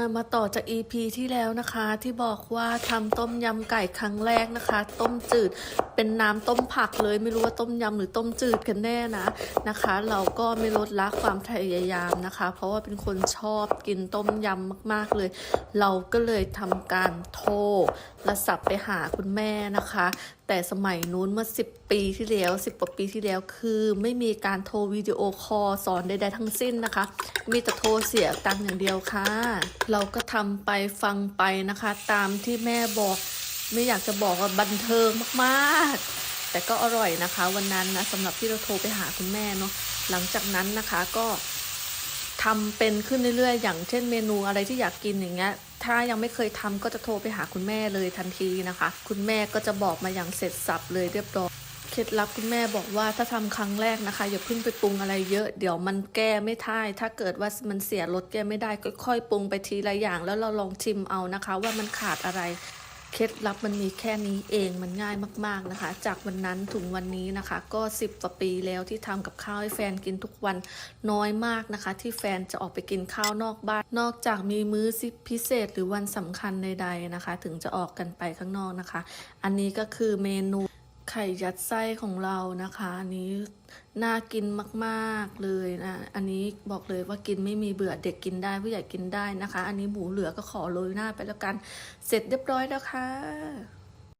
ามาต่อจาก EP ที่แล้วนะคะ ที่บอกว่าทำต้มยำไก่ครั้งแรกนะคะ ต้มจืดเป็นน้ำต้มผักเลยไม่รู้ว่าต้มยำหรือต้มจืดกันแน่นะนะคะ เราก็ไม่ลดละความพยายามนะคะ เพราะว่าเป็นคนชอบกินต้มยำมากๆเลย เราก็เลยทำการโทรและสับไปหาคุณแม่นะคะ แต่สมัยนู้นเมื่อ 10 ปีที่แล้ว 10กว่าปีที่แล้วคือไม่มีการโทรวิดีโอคอลสอนใดๆทั้งสิ้นนะคะ มีแต่โทรเสียตังค์อย่างเดียวค่ะเราก็ทำไปฟังไปนะคะ ตามที่แม่บอกไม่อยากจะบอกว่าบันเทิงมากๆ แต่ก็อร่อยนะคะ วันนั้นนะสำหรับที่เราโทรไปหาคุณแม่เนาะหลังจากนั้นนะคะก็ทำเป็นขึ้นเรื่อยๆ อย่างเช่นเมนูอะไรที่อยากกินอย่างเงี้ยถ้ายังไม่เคยทำก็จะโทรไปหาคุณแม่เลยทันทีนะคะ คุณแม่ก็จะบอกมาอย่างเสร็จสับเลยเรียบร้อย เคล็ดลับคุณแม่บอกว่าถ้าทำครั้งแรกนะคะอย่าเพิ่งไปปรุงอะไรเยอะเดี๋ยวมันแก้ไม่ได้ถ้าเกิดว่ามันเสียรสแก้ไม่ได้ค่อยๆปรุงไปทีละอย่าง แล้วเราลองชิมเอานะคะ ว่ามันขาดอะไรเคล็ดลับมันมีแค่นี้เองมันง่ายมากๆนะคะ จากวันนั้นถึงวันนี้นะคะ ก็สิบกว่าปีแล้วที่ทำกับข้าวให้แฟนกินทุกวันน้อยมากนะคะ ที่แฟนจะออกไปกินข้าวนอกบ้าน นอกจากมีมื้อพิเศษหรือวันสำคัญใดๆนะคะ ถึงจะออกกันไปข้างนอกนะคะ อันนี้ก็คือเมนู ไข่ยัดไส้ของเรานะคะ อันนี้น่ากินมากๆเลยนะ อันนี้บอกเลยว่ากินไม่มีเบื่อเด็กกินได้ผู้ใหญ่กินได้นะคะ อันนี้หมูเหลือก็ขอโรยหน้าไปแล้วกัน เสร็จเรียบร้อยแล้วค่ะ